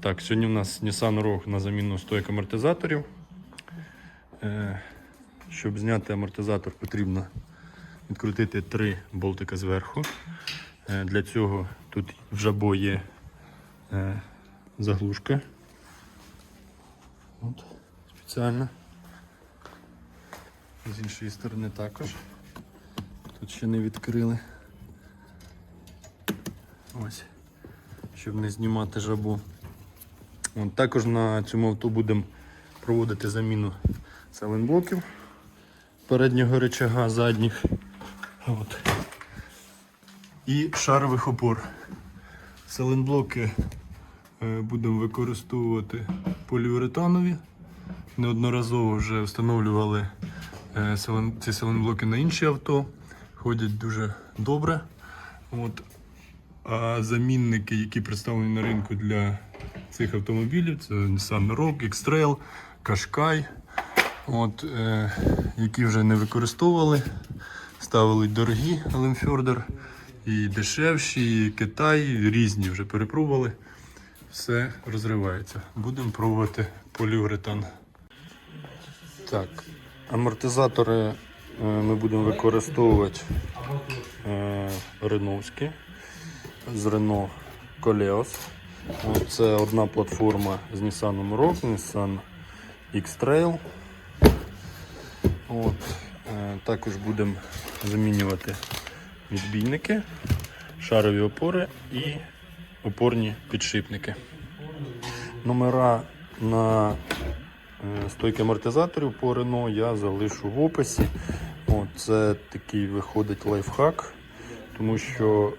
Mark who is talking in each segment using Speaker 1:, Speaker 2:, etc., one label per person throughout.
Speaker 1: Так, сьогодні у нас Nissan Rogue на заміну стойк амортизаторів. Е, щоб зняти амортизатор, потрібно відкрутити три болтика зверху. Е, для цього тут в жабо є е, заглушка. От, спеціальна. З іншої сторони також. Тут ще не відкрили. Ось. Щоб не знімати жабу. От, також на цьому авто будемо проводити заміну селенблоків переднього рычага, задніх. От. І шарових опор. Селенблоки е, будемо використовувати поліуретанові. Неодноразово вже встановлювали е, ці селенблоки на інші авто. Ходять дуже добре. От. А замінники, які представлені на ринку для цих автомобілів, це Nissan Rogue, X-Trail, Qashqai, от, е, які вже не використовували. Ставили дорогі Аленфьордер, і дешевші, і Китай, різні вже перепробували. Все розривається. Будемо пробувати поліуретан. Так, амортизатори е, ми будемо використовувати е, реновські з Renault Coleos. Це одна платформа з Nissan Rogue, Nissan X-Trail. От, е, також будемо замінювати відбійники, шарові опори і опорні підшипники. Номера на е, стойки амортизаторів по Renault я залишу в описі. От, це такий виходить лайфхак, тому що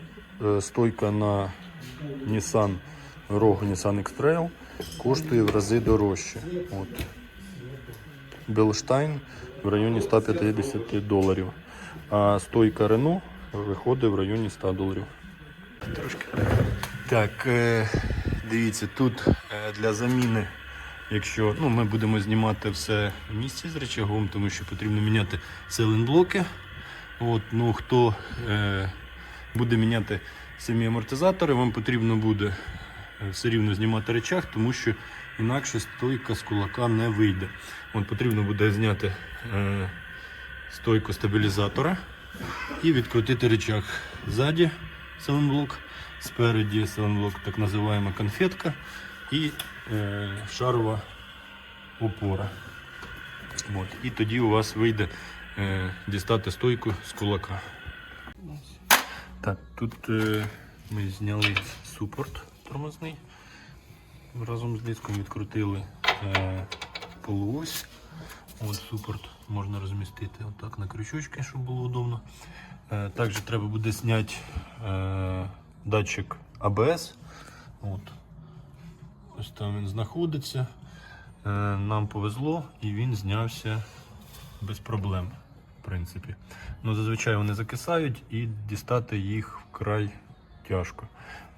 Speaker 1: е, стойка на Nissan Rogue Nissan X-Trail коштує в рази дорожче. От. Белштайн в районі 150 доларів, а стойка Renault виходить в районі 100 доларів. Трошки. Так, е, дивіться, тут е, для заміни, якщо ну, ми будемо знімати все в місці з речагом, тому що потрібно міняти селенблоки. От, ну, хто е, буде міняти самі амортизатори, вам потрібно буде все рівно знімати речах, тому що інакше стойка з кулака не вийде. От, потрібно буде зняти е, стойку стабілізатора і відкрутити речах. Ззаді селенблок, спереді селенблок, так називаємо конфетка і е, шарова опора. От. І тоді у вас вийде е, дістати стойку з кулака. Так, тут е, ми зняли супорт тормозний. Разом з диском відкрутили е, полуось. От супорт можна розмістити отак на крючочки, щоб було удобно. Е, також треба буде зняти е, датчик ABS. От. Ось там він знаходиться. Е, нам повезло і він знявся без проблем. В принципі. Ну, зазвичай вони закисають і дістати їх вкрай тяжко.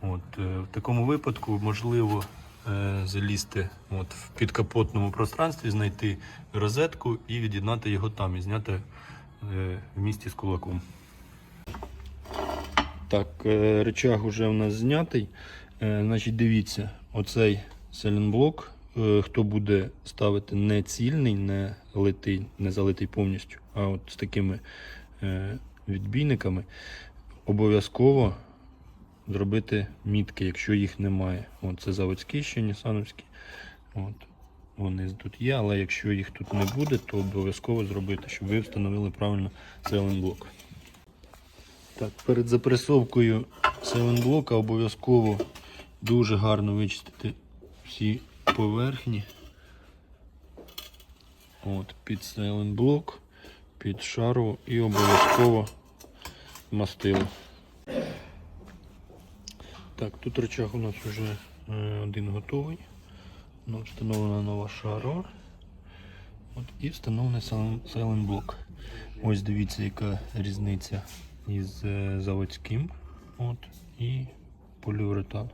Speaker 1: От, е, в такому випадку можливо е, залізти от, в підкапотному пространстві, знайти розетку і від'єднати його там і зняти е, в місті з кулаком. Так, речаг вже у нас знятий. Значить, дивіться, оцей селенблок, хто буде ставити не цільний, не литий, не залитий повністю, а от з такими відбійниками, обов'язково зробити мітки, якщо їх немає. От це заводські ще нісановські. От. Вони тут є, але якщо їх тут не буде, то обов'язково зробити, щоб ви встановили правильно селенблок. Так, перед запресовкою селенблока обов'язково дуже гарно вичистити всі поверхні. От, під селенблок, під шару і обов'язково мастило. Так, тут рычаг у нас вже е, один готовий. Ну, встановлена нова шаро От, і встановлений селенблок. Ось дивіться, яка різниця із е, заводським от, і поліуретан.